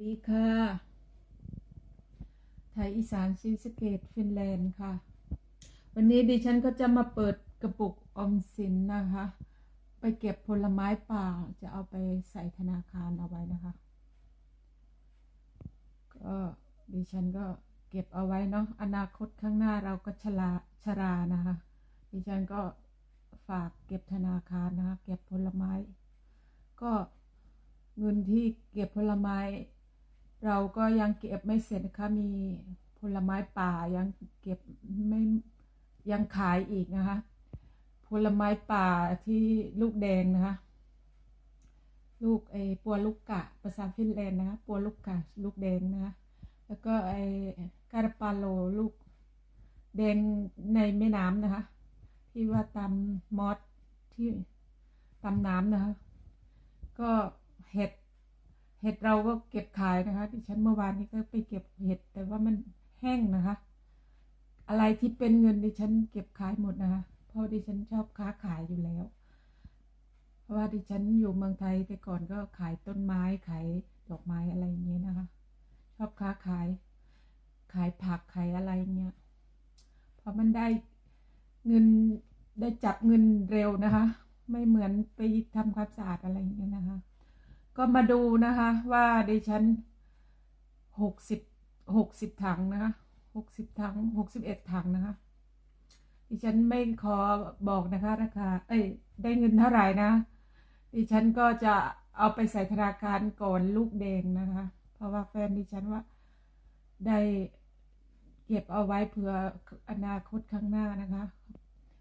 ดีค่ะ ไทยอีสานซีสเกตฟินแลนด์ค่ะ วันนี้ดิฉันก็จะมาเปิดกระปุกออมสินนะคะ ไปเก็บผลไม้ป่าจะเอาไปใส่ธนาคารเอาไว้นะคะ ก็ดิฉันก็เก็บเอาไว้เนาะ อนาคตข้างหน้าเราก็ชราชรานะคะ ดิฉันก็ฝากเก็บธนาคารนะคะ เก็บผลไม้ ก็เงินที่เก็บผลไม้ เราก็ยังเก็บไม่เสร็จนะคะมีผลไม้ป่ายังเก็บไม่ยังขายอีกนะคะผลไม้ป่าที่ลูกแดงนะคะลูกไอ้ปัวลูกกะภาษาฟินแลนด์นะคะปัวลูกกะลูกแดงนะคะแล้วก็ไอ้การปาโลลูกแดงในแม่น้ำนะคะ ที่ว่าตำมอสที่ตำน้ำนะคะ ก็เห็ด เห็ดเราก็เก็บขายนะคะดิฉันเมื่อวานนี้ก็ไปเก็บเห็ดแต่ว่ามันแห้งนะคะ อะไรที่เป็นเงินดิฉันเก็บขายหมดนะคะเพราะดิฉันชอบค้าขายอยู่แล้ว เพราะว่าดิฉันอยู่เมืองไทยแต่ก่อนก็ขายต้นไม้ขายดอกไม้อะไรอย่างเงี้ยนะคะ ชอบค้าขาย ขายผักขายอะไรเงี้ยเพราะมันได้เงินได้จับเงินเร็วนะคะ ไม่เหมือนไปทำความสะอาดอะไรอย่างเงี้ยนะคะ ก็มาดูนะคะว่าดิฉันหกสิบหกสิบถังนะคะหกสิบถังหกสิบเอ็ดถังนะคะดิฉันไม่ขอบอกนะคะราคาเอ้ยได้เงินเท่าไหร่นะ ดิฉันก็จะเอาไปใส่ธนาคารก่อนลูกแดงนะคะ เพราะว่าแฟนดิฉันว่าได้เก็บเอาไว้เผื่ออนาคตข้างหน้านะคะ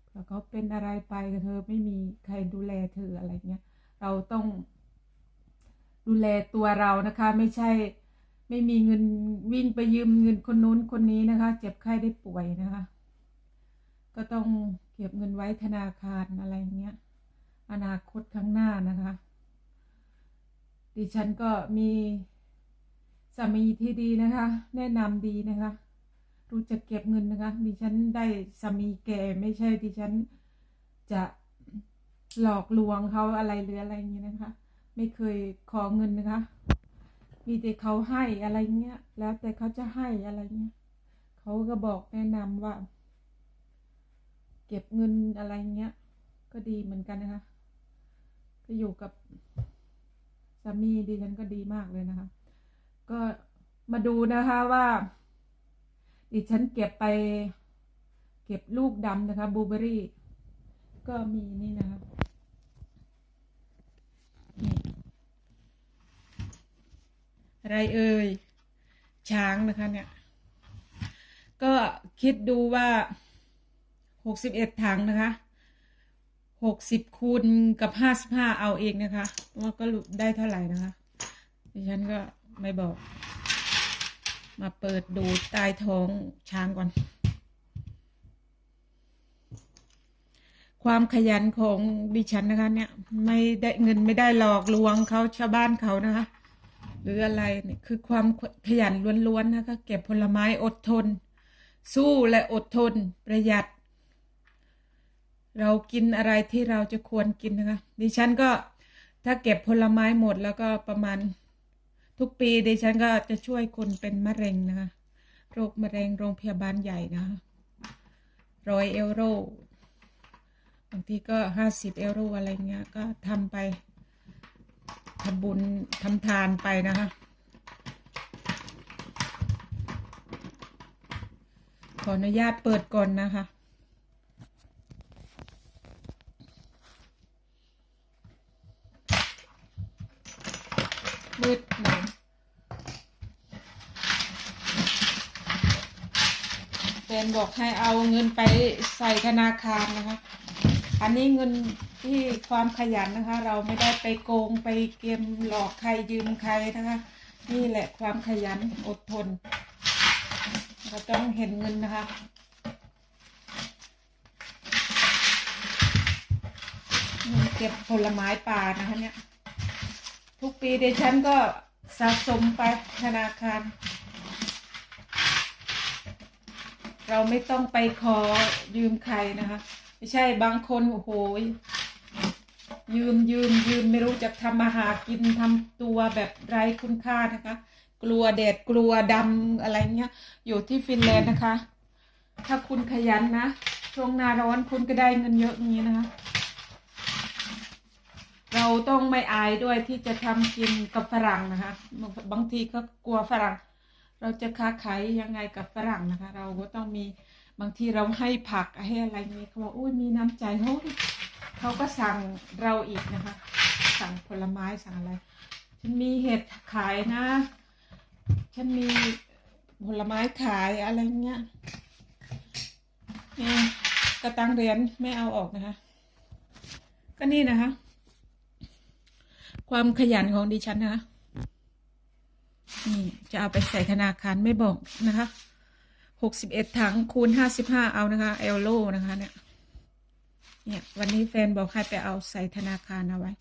เผื่อเขาเป็นอะไรไปกับเธอไม่มีใครดูแลเธออะไรเงี้ย เราต้อง ดูแลตัวเรานะคะ ไม่ใช่ไม่มีเงินวิ่งไปยืมเงินคนนู้นคนนี้นะคะ เจ็บไข้ได้ป่วยนะคะ ก็ต้องเก็บเงินไว้ธนาคารอะไรเงี้ย อนาคตข้างหน้านะคะ ดิฉันก็มีสามีที่ดีนะคะ แนะนำดีนะคะรู้จักเก็บเงินนะคะ ดิฉันได้สามีแก่ไม่ใช่ดิฉันจะหลอกลวงเขาอะไรหรืออะไรอย่างนี้นะคะ ไม่เคยขอเงินนะคะ มีแต่เขาให้อะไรเงี้ย แล้วแต่เขาจะให้อะไรเงี้ย เขาก็บอกแนะนำว่า เก็บเงินอะไรเงี้ย ก็ดีเหมือนกันนะคะ ก็อยู่กับสามีดิฉันก็ดีมากเลยนะคะ ก็มาดูนะคะว่า ดิฉันเก็บไป เก็บลูกดำนะคะบลูเบอรี่ ก็มีนี่นะคะ อะไรเอ่ยช้างนะคะเนี่ย ก็คิดดูว่าหกสิบเอ็ดถังนะคะหกสิบคูณกับห้าสิบห้าเอาเองนะคะว่าก็ได้เท่าไหร่นะคะดิฉันก็ไม่บอก มาเปิดดูใต้ท้องช้างก่อน ความขยันของดิฉันนะคะเนี่ย ไม่ได้เงินไม่ได้หลอกลวงเขาชาวบ้านเขานะคะ หรืออะไรเนี่ยคือความขยันล้วนๆนะคะเก็บผลไม้อดทน สู้และอดทนประหยัด เรากินอะไรที่เราจะควรกินนะคะดิฉันก็ถ้าเก็บผลไม้หมดแล้วก็ประมาณทุกปีดิฉันก็จะช่วยคนเป็นมะเร็งนะคะโรคมะเร็งโรงพยาบาลใหญ่นะคะร้อยเอโรบางทีก็ห้าสิบเอโรอะไรเงี้ยก็ทำไป ทำบุญทำทานไปนะคะ ขออนุญาตเปิดก่อนนะคะมืดหน่อยแฟนบอกให้เอาเงินไปใส่ธนาคารนะคะ อันนี้เงิน ที่ความขยันนะคะ เราไม่ได้ไปโกงไปเกมหลอกใครยืมใครนะคะ นี่แหละความขยันอดทนเราต้องเห็นเงินนะคะเงินเก็บผลไม้ป่านะคะเนี่ย ทุกปีเดยวฉันก็สะสมไปธนาคาร เราไม่ต้องไปขอยืมใครนะคะ ไม่ใช่บางคน โอ้โห ยืมยืมยืมไม่รู้จะทำมาหากินทำตัวแบบไร้คุณค่านะคะ กลัวแดดกลัวดำอะไรเงี้ย อยู่ที่ฟินแลนด์นะคะ ถ้าคุณขยันนะช่วงหน้าร้อนคุณก็ได้เงินเยอะอย่างนี้นะคะ เราต้องไม่อายด้วยที่จะทำกินกับฝรั่งนะคะ บางทีก็กลัวฝรั่ง เราจะค้าขายยังไงกับฝรั่งนะคะ เราก็ต้องมีบางทีเราให้ผักให้อะไรนี้เขาบอกอุ้ยมีน้ำใจเขา เขาก็สั่งเราอีกนะคะ สั่งผลไม้สั่งอะไร ฉันมีเห็ดขายนะ ฉันมีผลไม้ขายอะไรเงี้ยนี่กระตังเหรียญไม่เอาออกนะคะ ก็นี่นะคะ ความขยันของดิฉันนะคะนี่จะเอาไปใส่ธนาคารไม่บอกนะคะหกสิบเอ็ดถังคูณห้าสิบห้าเอานะคะเอลโลนะคะเนี่ย เนี่ยวันนี้แฟนบอกให้ไปเอาใส่ธนาคารเอาไว้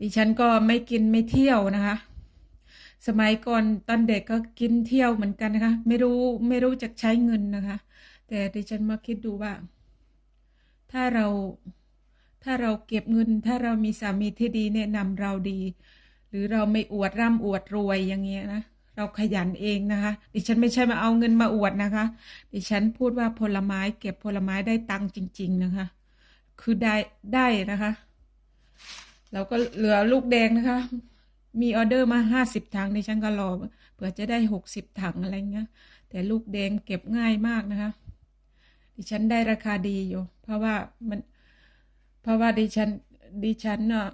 ดิฉันก็ไม่กินไม่เที่ยวนะคะ สมัยก่อนตอนเด็กก็กินเที่ยวเหมือนกันนะคะ ไม่รู้ไม่รู้จักใช้เงินนะคะ แต่ดิฉันมาคิดดูว่า ถ้าเราถ้าเราเก็บเงิน ถ้าเรามีสามีที่ดีแนะนำเราดี หรือเราไม่อวดร่ำอวดรวยอย่างเงี้ยนะเราขยันเองนะคะ ดิฉันไม่ใช่มาเอาเงินมาอวดนะคะ ดิฉันพูดว่าผลไม้เก็บผลไม้ได้ตังค์จริง ๆ นะคะ คือได้ได้นะคะเราก็เหลือลูกแดงนะคะ มีออเดอร์มาห้าสิบถังดิฉันก็รอเผื่อจะได้หกสิบถังอะไรเงี้ย แต่ลูกแดงเก็บง่ายมากนะคะ ดิฉันได้ราคาดีอยู่ เพราะว่ามัน เพราะว่าดิฉัน ดิฉันเนาะ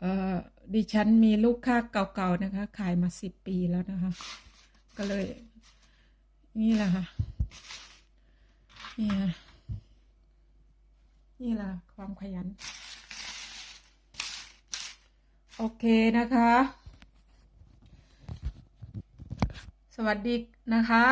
เอ่อดิฉันมีลูกค้าเก่าๆนะคะ ขายมาสิบปีแล้วนะคะ ก็เลย นี่แหละค่ะนี่นะ นี่แหละความขยัน โอเคนะคะ สวัสดีนะคะ